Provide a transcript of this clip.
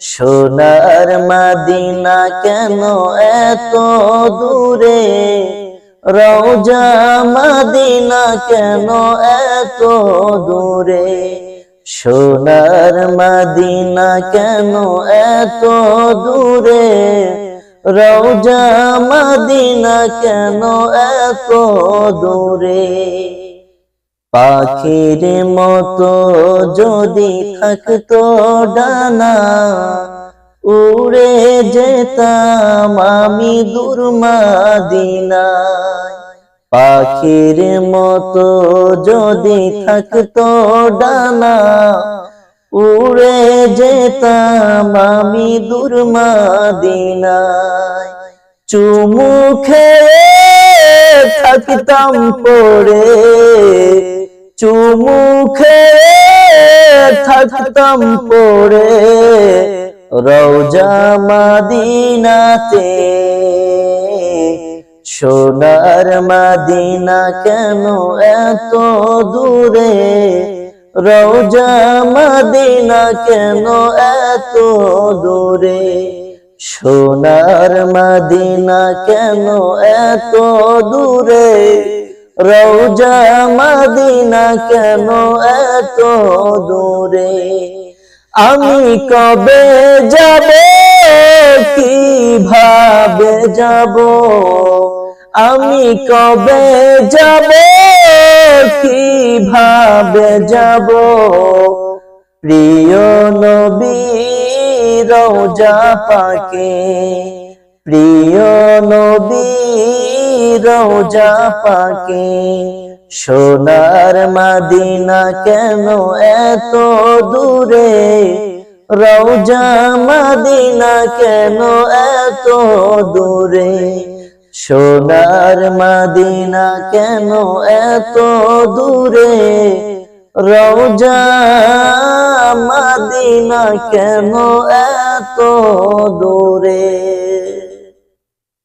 সোনার মাদিনা কেন এত দূরে? রওজা মাদিনা কেন এত দূরে? সোনার মাদিনা কেন এত দূরে? রওজা মাদিনা কেন এত দূরে? পাখির মতো যদি থাকতো ডানা, উড়ে যেতাম আমি দুর্মাদিনায়। পাখির মতো যদি থাকতো ডানা, উড়ে যেতাম আমি দুর্মাদিনায়। চুমু খেয়ে থাকতাম পড়ে। চুমু খেয়ে থাকতাম পড়ে। রওজা মাদিনাতে। সোনার মাদিনা কেন এত দূরে? রওজা মাদিনা কেন এত দূরে? সোনার মাদিনা কেন এত দূরে? রওজা মাদিনা কেন এত দূরে? আমি কবে যাব, কীভাবে যাব? আমি কবে যাব, কীভাবে যাব? প্রিয় নবী, রওজা পাকে। প্রিয় নবী রওজা পাকে। সোনার মাদিনা কেন এত দূরে? রওজা মাদিনা কেন এত দূরে? সোনার মাদিনা কেন এত দূরে? রওজা মাদিনা কেন এত দূরে?